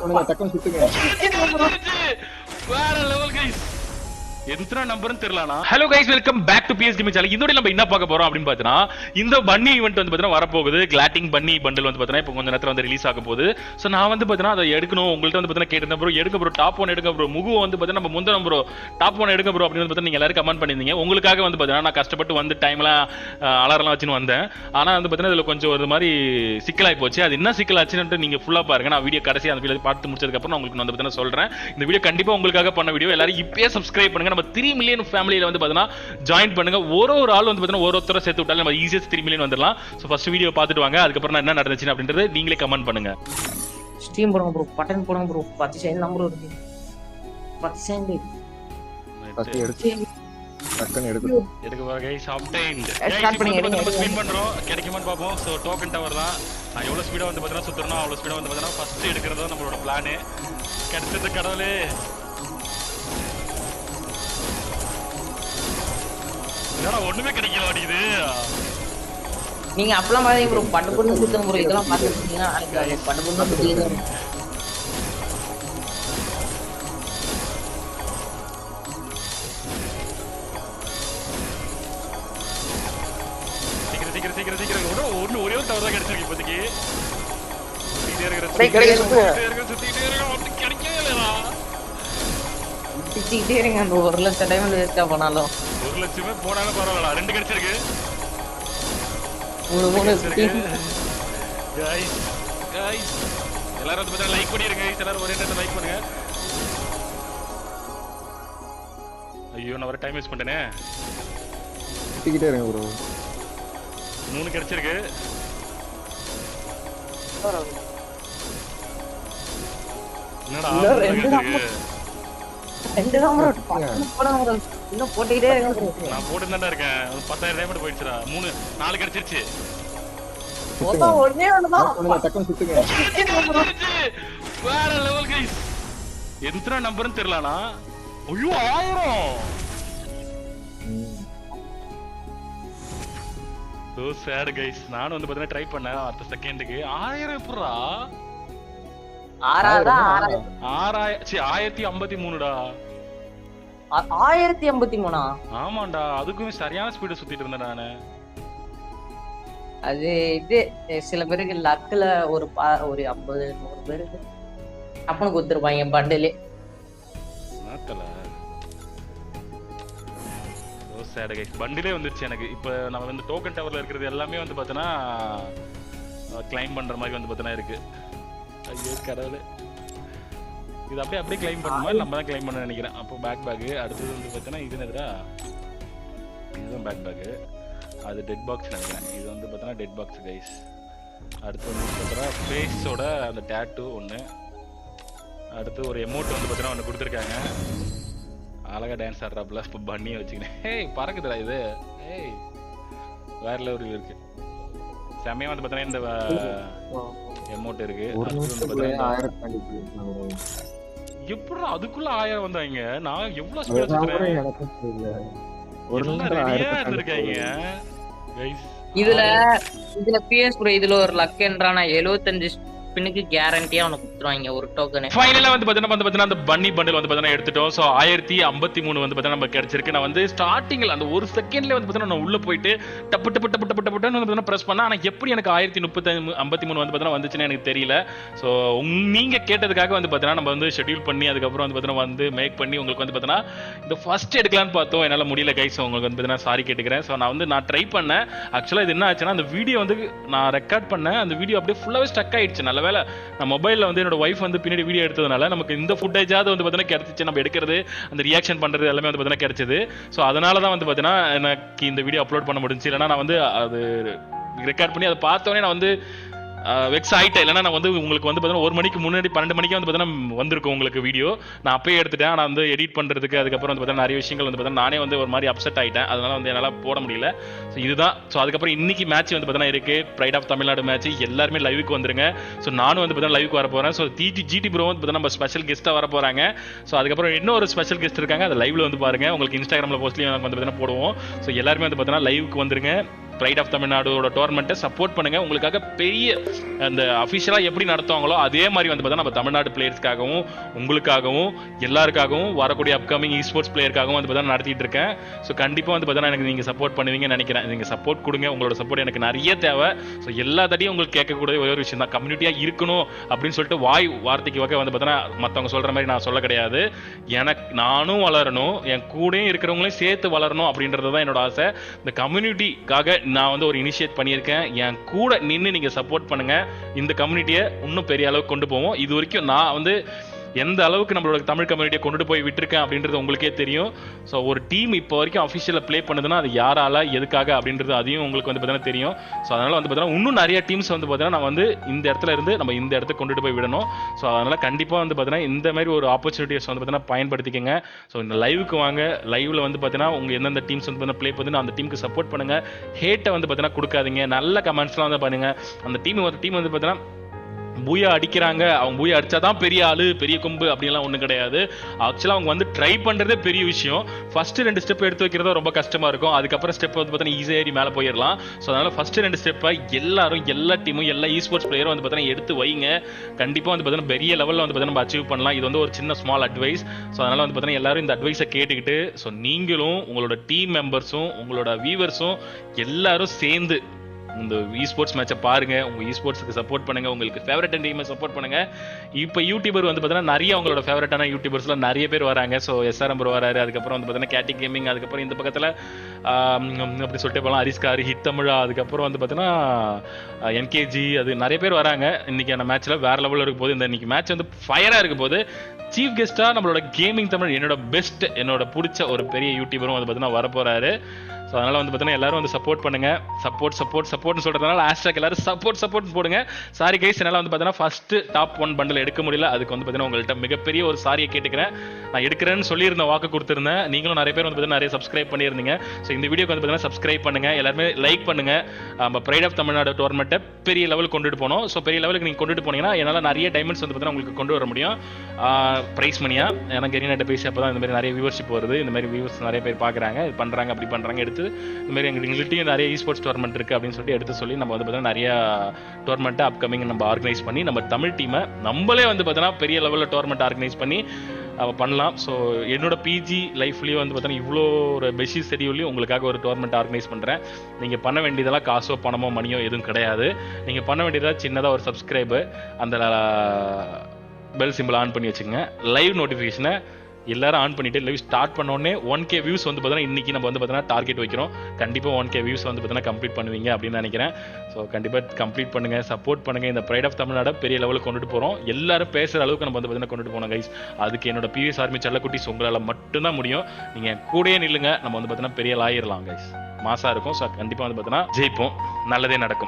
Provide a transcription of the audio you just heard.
பண்ணுங்க டக்குன்னு சுத்துங்க வேற லெவல் கைஸ் எத்தனை நம்பர்னு தெரியலனா hello guys welcome back to PS gaming channel இதோட நம்ம என்ன பார்க்க போறோம் அப்படின்னு பார்த்தீங்கன்னா இந்த பன்னி ஈவெண்ட் வந்து பார்த்தீங்கன்னா வரப்போகுது. கிளாட்டிங் பன்னி பண்டில் வந்து பார்த்தீங்கன்னா இப்போ கொஞ்சம் நேரத்தில் வந்து ரிலீஸ் ஆக போகுது. ஸோ நான் வந்து பார்த்தீங்கன்னா அதை எடுக்கணும். உங்கள்கிட்ட வந்து பார்த்தீங்கன்னா கேட்டிருந்தேன் ப்ரோ எடுக்க ப்ரோ டாப் ஒன் எடுக்க ப்ரோ முகு வந்து பார்த்தீங்கன்னா நம்ம முந்தனம் ப்ரோ டாப் ஒன் எடுக்க ப்ரோ அப்படின்னு வந்து பார்த்தீங்கன்னா நீங்கள் எல்லாரும் கமெண்ட் பண்ணியிருந்தீங்க. உங்களுக்காக வந்து பார்த்தீங்கன்னா நான் கஷ்டப்பட்டு வந்து டைம்லாம் அலாரம்லாம் வச்சுன்னு வந்தேன். ஆனால் வந்து பார்த்தீங்கன்னா இதில் கொஞ்சம் ஒரு மாதிரி சிக்கலாகி போச்சு. அது என்ன சிக்கலாச்சுன்னு நீங்கள் ஃபுல்லாக பாருங்க. நான் வீடியோ கடைசி அந்த வீடியோ பார்த்து முடிச்சதுக்கப்புறம் நான் உங்களுக்கு வந்து பார்த்தீங்கன்னா சொல்கிறேன் இந்த வீடியோ கண்டிப்பாக உங்களுக்காக பண்ண வீடியோ எல்லாரும் இப்பயே சப்ஸ்கிரைப் பண்ணுங்க. நம்ம த்ரீ மில்லியன் ஃபேமிலியில் வந்து பார்த்தீங்கன்னா ஜாயின் பண்ணுங்க. ஒரு ஒரு ஆள் வந்து பார்த்தீங்கன்னா ஒரு ஒருத்தரை சேர்த்து விட்டாலும் நம்ம ஈஸியஸ்ட் த்ரீ மில்லியன் வந்துடலாம். ஸோ ஃபர்ஸ்ட் வீடியோ பார்த்துட்டு வாங்க. அதுக்கப்புறம் நான் என்ன நடந்துச்சு அப்படின்றது நீங்களே கமெண்ட் பண்ணுங்க. ஸ்ட்ரீம் போடுங்க ப்ரோ பட்டன் போடுங்க ப்ரோ பத்து செகண்ட் நம்பர் இருக்கு. பத்து செகண்ட் எடுக்க போற கைஸ் எடுங்க, நம்ம. ஸ்பின் பண்றோம். கிடைக்குமான்னு பார்ப்போம். ஸோ டோக்கன் டவர் தான். நான் எவ்வளவு ஸ்பீடா வந்து பார்த்தீங்கன்னா சுத்துறனோ அவ்வளவு ஸ்பீடா வந்து பார்த்தீங்கன்னா ஃபர்ஸ்ட் எடுக்கிறது தான் நம்மளோட பிளானு கிடைச்சது கடவுளே. ஒண்ணுமே கிடைக்கல மாட்டேங்குது நீங்க அப்பலாம் மாதிரி ப்ரோ பட்டு பொண்ணு குத்துங்க ப்ரோ இதெல்லாம் பார்த்துருக்கீங்கன்னா பட்டு பொண்ணு குத்திங்க சீக்கிரம் சீக்கிரம் ஒன்று ஒரே ஒரு தான் கிடைச்சிருக்கு இப்போதைக்கு. கிடைக்க இருங்க அந்த ஒரு லட்சம் டைம் வேஸ்டா பண்ணாலும் ஒரு லட்சமே போனாலும் பரவாயில்ல ரெண்டு கிடைச்சிருக்கு. மூணு மூணு எல்லாரும் வந்து பார்த்தா லைக் பண்ணிருங்க. guys எல்லாரும் ஒரே நேரத்தில் லைக் பண்ணுங்க. ஐயோ நான் வர டைம் வேஸ்ட் பண்ணிட்டேனே. சுத்திக்கிட்டே இருங்க ப்ரோ மூணு கிடைச்சிருக்கு. என்னடா ரெண்டு தான் தான் ப்ரோ ப்ரோ இன்னும் போட்டுக்கிட்டே நான் போட்டு தான்டா இருக்கேன். ஒரு பத்தாயிரம் டைமண்ட் போயிடுச்சுடா. மூணு நாலு கிடைச்சிருச்சு. ஒண்ணே சுத்துங்க வேற லெவல் கைஸ் எத்தனை நம்பர்னு தெரியலனா ஐயோ ஆயிரம். ஓ சேட் கைஸ் நானும் வந்து ட்ரை பண்ணேன். அடுத்த செகண்டுக்கு ஆயிரம் எப்படா ஆயிரத்தி ஐம்பத்தி மூணுடா. ஆயிரத்தி எண்பத்தி மூணா? ஆமாண்டா அதுக்குமே சரியான ஸ்பீடு சுத்திட்டு இருந்தேன் நானு. அது இது சில பேருக்கு லக்குல ஒரு ஒரு ஐம்பது நூறு பேருக்கு அப்பனு கொடுத்துருப்பாங்க பண்டிலே சேட் கைஸ் பண்டிலே வந்துருச்சு எனக்கு. இப்போ நம்ம வந்து டோக்கன் டவர்ல இருக்கிறது எல்லாமே வந்து பார்த்தோன்னா கிளைம் பண்ற மாதிரி வந்து பார்த்தோன்னா இருக்கு. ஐயோ கடவுளே. இது அப்படியே அப்படியே கிளைம் பண்ணுமா நம்ம தான் கிளைம் பண்ண நினைக்கிறேன். அப்போ பேக் பேக் அடுத்தது வந்து பார்த்தோன்னா இது என்னதுடா இதுதான் பேக் பேக் அது டெட் பாக்ஸ் நினைக்கிறேன். இது வந்து பார்த்தோன்னா டெட் பாக்ஸ் கைஸ் அடுத்து வந்து பார்த்தோன்னா ஃபேஸோட அந்த டேட்டு ஒன்று அடுத்து ஒரு எமௌண்ட் வந்து பார்த்தீங்கன்னா ஒன்று கொடுத்துருக்காங்க. அழகா டான்ஸ் ஆடுறாப்புல இப்போ பண்ணியை வச்சுக்கினேன் ஏய் பறக்குதுடா இது. ஏய் வேற லெவல் இருக்கு. செம்மையாக வந்து பார்த்தீங்கன்னா இந்த எமௌண்ட் இருக்கு. ஒரு நிமிஷத்துக்குள்ளே ஆயிரத்தி எப்படி அதுக்குள்ள ஆயிரம் வந்தாங்க? நான் எவ்வளவு ஸ்பீடா தெரியல. ஒரு இருந்திருக்காங்க? இதுல இதுல பிஎஸ் ப்ரோ இதுல ஒரு லக் என்றானா எழுவத்தஞ்சு ஸ்பின்னுக்கு கேரண்டியா உனக்கு கொடுத்துருவாங்க ஒரு டோக்கன் ஃபைனலா வந்து பாத்தீங்கன்னா வந்து பார்த்தீங்கன்னா அந்த பன்னி பண்டில் வந்து பாத்தீங்கன்னா எடுத்துட்டோம் ஸோ ஆயிரத்தி ஐம்பத்தி மூணு வந்து பாத்தீங்கன்னா நம்ம கிடைச்சிருக்கு நான் வந்து ஸ்டார்டிங்கில் அந்த ஒரு செகண்ட்ல வந்து பார்த்தீங்கன்னா நான் உள்ள போயிட்டு டப்பு டப்பு டப்பு டப்பு டப்பு வந்து பார்த்தீங்கன்னா ப்ரெஸ் பண்ணேன் ஆனால் எப்படி எனக்கு ஆயிரத்தி முப்பத்தி ஐம்பத்தி மூணு வந்து பாத்தீங்கன்னா வந்துச்சுன்னு எனக்கு தெரியல ஸோ நீங்க கேட்டதுக்காக வந்து பாத்தீங்கன்னா நம்ம வந்து ஷெட்யூல் பண்ணி அதுக்கப்புறம் வந்து பாத்தீங்கன்னா வந்து மேக் பண்ணி உங்களுக்கு வந்து பாத்தீங்கன்னா இந்த ஃபர்ஸ்ட் எடுக்கலாம்னு பார்த்தோம் என்னால் முடியல கைஸ் உங்களுக்கு வந்து பாத்தீங்கன்னா சாரி கேட்டுக்கிறேன் ஸோ நான் வந்து நான் ட்ரை பண்ணேன் ஆக்சுவலாக இது என்ன ஆச்சுன்னா அந்த வீடியோ வந்து நான் ரெக்கார்ட் பண்ணேன் அந்த வீடியோ அப்படியே ஃபுல்லாகவே ஸ்டக் ஆயிடுச்சு நல்ல வேலை நான் மொபைலில் வந்து என்னோட ஒய்ஃப் வந்து பின்னாடி வீடியோ எடுத்ததுனால நமக்கு இந்த ஃபுட்டேஜாவது வந்து பார்த்தீங்கன்னா கிடச்சிச்சு. நம்ம எடுக்கிறது அந்த ரியாக்ஷன் பண்ணுறது எல்லாமே வந்து பார்த்தீங்கன்னா கிடச்சிது. ஸோ அதனால தான் வந்து பார்த்தீங்கன்னா எனக்கு இந்த வீடியோ அப்லோட் பண்ண முடிஞ்சு இல்லைனா நான் வந்து அது ரெக்கார்ட் பண்ணி அதை பார்த்தோன்னே நான் வந்து வெக்ஸ் ஆகிட்டேன் இல்லைன்னா நான் வந்து உங்களுக்கு வந்து பார்த்தீங்கன்னா ஒரு மணிக்கு முன்னாடி பன்னெண்டு மணிக்கே வந்து பார்த்தீங்கன்னா வந்திருக்கும் உங்களுக்கு வீடியோ நான் அப்பயே எடுத்துட்டேன். ஆனால் வந்து எடிட் பண்ணுறதுக்கு அதுக்கப்புறம் வந்து பார்த்தீங்கன்னா நிறைய விஷயங்கள் வந்து பார்த்தீங்கன்னா நானே வந்து ஒரு மாதிரி அப்செட் ஆகிட்டேன் அதனால் வந்து என்னால் போட முடியல. ஸோ இதுதான். ஸோ அதுக்கப்புறம் இன்னைக்கு மேட்ச் வந்து பார்த்தீங்கன்னா இருக்குது ப்ரைட் ஆஃப் தமிழ்நாடு மேட்ச் எல்லாருமே லைவுக்கு வந்துருங்க. ஸோ நானும் வந்து பார்த்தீங்கன்னா லைவுக்கு வர போகிறேன் ஸோ டிடி ஜிடி ப்ரோ வந்து பார்த்தீங்கன்னா நம்ம ஸ்பெஷல் கெஸ்ட்டாக வர போகிறாங்க ஸோ அதுக்கப்புறம் இன்னொரு ஸ்பெஷல் கெஸ்ட் இருக்காங்க. அதை லைவில் வந்து பாருங்கள் உங்களுக்கு இன்ஸ்டாகிராமில் போஸ்ட்லேயும் வந்து பார்த்தீங்கன்னா போடுவோம். ஸோ எல்லாருமே வந்து பார்த்தீங்கன்னா லைவுக்கு வந்துருங்க. ப்ரைட் ஆஃப் தமிழ்நாடோட டோர்னமெண்ட்டை சப்போர்ட் பண்ணுங்க. உங்களுக்காக பெரிய அந்த அஃபிஷியலாக எப்படி நடத்துவாங்களோ அதே மாதிரி வந்து பார்த்தா நம்ம தமிழ்நாடு பிளேயர்ஸ்க்காகவும் உங்களுக்காகவும் எல்லாருக்காகவும் வரக்கூடிய அப்கமிங் இ ஸ்போர்ட்ஸ் பிளேயருக்காகவும் வந்து பார்த்தா நடத்திட்டு இருக்கேன். ஸோ கண்டிப்பாக வந்து பார்த்தா எனக்கு நீங்கள் சப்போர்ட் பண்ணுவீங்கன்னு நினைக்கிறேன். நீங்கள் சப்போர்ட் கொடுங்க. உங்களோட சப்போர்ட் எனக்கு நிறைய தேவை. ஸோ எல்லா தடையும் உங்களுக்கு கேட்கக்கூடிய ஒரே ஒரு விஷயம் தான். கம்யூனிட்டியாக இருக்கணும் அப்படின்னு சொல்லிட்டு வாய் வார்த்தைக்கு வகை வந்து பார்த்தோன்னா மற்றவங்க சொல்கிற மாதிரி நான் சொல்ல கிடையாது. எனக்கு நானும் வளரணும். என் கூடயும் இருக்கிறவங்களையும் சேர்த்து வளரணும் அப்படின்றது தான் என்னோட ஆசை. இந்த கம்யூனிட்டிக்காக நான் வந்து ஒரு இனிஷியேட் பண்ணியிருக்கேன். என் கூட நின்று நீங்கள் சப்போர்ட் பண்ணுங்கள் இந்த கம்யூனிட்டியை இன்னும் பெரிய அளவுக்கு கொண்டு போவோம். இது வரைக்கும் நான் வந்து எந்த அளவுக்கு நம்மளோட தமிழ் கம்யூனிட்டியை கொண்டுட்டு போய் விட்டுருக்கேன் அப்படின்றது உங்களுக்கே தெரியும். ஸோ ஒரு டீம் இப்போ வரைக்கும் அஃபிஷியலாக ப்ளே பண்ணுதுன்னா அது யாரால எதுக்காக அப்படின்றது அதையும் உங்களுக்கு வந்து பார்த்தீங்கன்னா தெரியும். ஸோ அதனால் வந்து பார்த்தீங்கன்னா இன்னும் நிறைய டீம்ஸ் வந்து பார்த்தீங்கன்னா நான் வந்து இந்த இடத்துல இருந்து நம்ம இந்த இடத்துக்கு கொண்டுட்டு போய் விடணும். ஸோ அதனால் கண்டிப்பாக வந்து பார்த்தீங்கன்னா இந்த மாதிரி ஒரு ஆப்பர்ச்சுனிட்டிஸ் வந்து பார்த்தீங்கன்னா பயன்படுத்திக்கங்க. ஸோ இந்த லைவுக்கு வாங்க. லைவில் வந்து பார்த்தீங்கன்னா உங்கள் எந்தெந்த டீம்ஸ் வந்து பார்த்தீங்கன்னா ப்ளே பண்ணி அந்த டீமுக்கு சப்போர்ட் பண்ணுங்க. ஹேட்டை வந்து பார்த்தீங்கன்னா கொடுக்காதீங்க. நல்ல கமெண்ட்ஸ்லாம் வந்து பண்ணுங்கள் அந்த டீம் ஒரு டீம் வந்து பார்த்தீங்கன்னா பூயா அடிக்கிறாங்க. அவங்க பூயா அடிச்சாதான் பெரிய ஆள் பெரிய கொம்பு அப்படிலாம் ஒன்றும் கிடையாது. ஆக்சுவலாக அவங்க வந்து ட்ரை பண்ணுறதே பெரிய விஷயம். ஃபஸ்ட்டு ரெண்டு ஸ்டெப் எடுத்து வைக்கிறதா ரொம்ப கஷ்டமாக இருக்கும். அதுக்கப்புறம் ஸ்டெப் வந்து பார்த்தீங்கன்னா ஈஸியாக ஏறி மேலே போயிடலாம். ஸோ அதனால் ஃபஸ்ட்டு ரெண்டு ஸ்டெப்பை எல்லாரும் எல்லா டீமும் எல்லா இ ஸ்போர்ட்ஸ் பிளேயரும் வந்து பார்த்தீங்கன்னா எடுத்து வைங்க. கண்டிப்பாக வந்து பார்த்தீங்கன்னா பெரிய லெவலில் வந்து பார்த்தீங்கன்னா நம்ம அச்சீவ் பண்ணலாம். இது வந்து ஒரு சின்ன ஸ்மால் அட்வைஸ் ஸோ அதனால் வந்து பார்த்தீங்கன்னா எல்லாரும் இந்த அட்வைஸை கேட்டுக்கிட்டு ஸோ நீங்களும் உங்களோட டீம் மெம்பர்ஸும் உங்களோட வியூவர்ஸும் எல்லாரும் சேர்ந்து இந்த இ ஸ்போர்ட்ஸ் மேட்சை பாருங்க உங்க இ ஸ்போர்ட்ஸ்க்கு சப்போர்ட் பண்ணுங்க உங்களுக்கு ஃபேவரட் டீமை சப்போர்ட் பண்ணுங்க. இப்போ யூடியூபர் வந்து பார்த்தீங்கன்னா நிறைய அவங்களோட ஃபேவரட்டான யூடியூபர்ஸ்லாம் நிறைய பேர் வராங்க. ஸோ எஸ்ஆர்எம் ப்ரோ வராரு அதுக்கப்புறம் வந்து பார்த்தீங்கன்னா கேட்டி கேமிங் அதுக்கப்புறம் இந்த பக்கத்தில் அப்படி சொல்லிட்டு போகலாம் அரிஸ்கார் ஹிட் தமிழா அதுக்கப்புறம் வந்து பார்த்தீங்கன்னா என்கேஜி அது நிறைய பேர் வராங்க. இன்றைக்கான மேட்ச்ல வேற லெவலில் இருக்கும் போது இந்த இன்னைக்கு மேட்ச் வந்து ஃபயராக இருக்கும் போது சீஃப் கெஸ்ட்டாக நம்மளோட கேமிங் தமிழ் என்னோட பெஸ்ட் என்னோட பிடிச்ச ஒரு பெரிய யூடியூபரும் வந்து பார்த்தீங்கன்னா வரப்போகிறாரு ஸோ அதனால வந்து பார்த்தீங்கன்னா எல்லாரும் வந்து சப்போர்ட் பண்ணுங்க. சப்போர்ட் சப்போர்ட் சப்போர்ட்னு சொல்றதுனால ஹேஷ்டாக் எல்லாரும் சப்போர்ட் சப்போர்ட் போடுங்க. சாரி கைஸ் என்னால் வந்து பார்த்தீங்கன்னா ஃபர்ஸ்ட் டாப் ஒன் பண்டில் எடுக்க முடியல. அதுக்கு வந்து பார்த்தீங்கன்னா உங்கள்கிட்ட மிகப்பெரிய ஒரு சாரியை கேட்டுக்கிறேன். நான் எடுக்கிறேன்னு சொல்லியிருந்த வாக்கு கொடுத்துருந்தேன். நீங்களும் நிறைய பேர் வந்து பார்த்தீங்கன்னா நிறைய சப்ஸ்கிரைப் பண்ணியிருந்தீங்க. ஸோ இந்த வீடியோக்கு வந்து பார்த்தீங்கன்னா சப்ஸ்கிரைப் பண்ணுங்க. எல்லாருமே லைக் பண்ணுங்க. நம்ம ப்ரைட் ஆஃப் தமிழ்நாடு டோர்னமெண்ட்டை பெரிய லெவலுக்கு கொண்டுட்டு போனோம். ஸோ பெரிய லெவலுக்கு நீங்கள் கொண்டுட்டு போனீங்கன்னா என்னால் நிறைய டைமண்ட்ஸ் வந்து பார்த்தீங்கன்னா உங்களுக்கு கொண்டு வர முடியும். ப்ரைஸ் மணியா எனக்கு கெரியனட்ட பேசி அப்போ தான் இந்த மாதிரி நிறைய வியூவர்ஷிப் வருது. இந்த மாதிரி வியூவர்ஸ் நிறைய பேர் பார்க்குறாங்க இது பண்ணுறாங்க அப்படி பண்ணுறாங்க எடுத்து இந்த மாதிரி எங்கள்கிட்டயும் நிறைய இ ஸ்போர்ட்ஸ் டோர்மெண்ட் இருக்குது அப்படின்னு சொல்லிட்டு எடுத்து சொல்லி நம்ம வந்து பார்த்தீங்கன்னா நிறைய டோர்மெண்ட்டை அப்கமிங் நம்ம ஆர்கனைஸ் பண்ணி நம்ம தமிழ் டீமை நம்மளே வந்து பார்த்தீங்கன்னா பெரிய லெவலில் டோர்மெண்ட் ஆர்கனைஸ் பண்ணி பண்ணலாம். ஸோ என்னோட பிஜி லைஃப்லேயும் வந்து பார்த்தீங்கன்னா இவ்வளோ ஒரு பெஷி ஷெடியூல்லையும் உங்களுக்காக ஒரு டோர்மெண்ட் ஆர்கனைஸ் பண்ணுறேன் நீங்கள் பண்ண வேண்டியதெல்லாம் காசோ பணமோ மணியோ எதுவும் கிடையாது. நீங்கள் பண்ண வேண்டியதாக சின்னதாக ஒரு சப்ஸ்கிரைபு அந்த பெல் சிம்பிள் ஆன் பண்ணி வச்சுங்க லைவ் நோட்டிஃபிகேஷனை எல்லாரும் ஆன் பண்ணிட்டு லைவ் ஸ்டார்ட் பண்ண உடனே ஒன் கே வியூஸ் வந்து பார்த்தீங்கன்னா இன்னைக்கு நம்ம வந்து பார்த்தீங்கன்னா டார்கெட் வைக்கிறோம். கண்டிப்பாக ஒன் கே வியூஸ் வந்து பார்த்தீங்கன்னா கம்ப்ளீட் பண்ணுவீங்க அப்படின்னு நினைக்கிறேன். ஸோ கண்டிப்பாக கம்ப்ளீட் பண்ணுங்க சப்போர்ட் பண்ணுங்க. இந்த ப்ரைட் ஆஃப் தமிழ்நாடு பெரிய லெவலுக்கு கொண்டுட்டு போகிறோம் எல்லாரும் பேசுகிற அளவுக்கு நம்ம வந்து பார்த்தீங்கன்னா கொண்டுட்டு போனோம் கைஸ் அதுக்கு என்னோட பிவிஎஸ் ஆர்மி செல்லக்குட்டிஸ் உங்களால் மட்டும்தான் முடியும். நீங்கள் கூடயே நில்லுங்க. நம்ம வந்து பார்த்தீங்கன்னா பெரிய ஆயிரலாம் கைஸ் மாசா இருக்கும். ஸோ கண்டிப்பாக வந்து பார்த்தீங்கன்னா ஜெயிப்போம். நல்லதே நடக்கும்.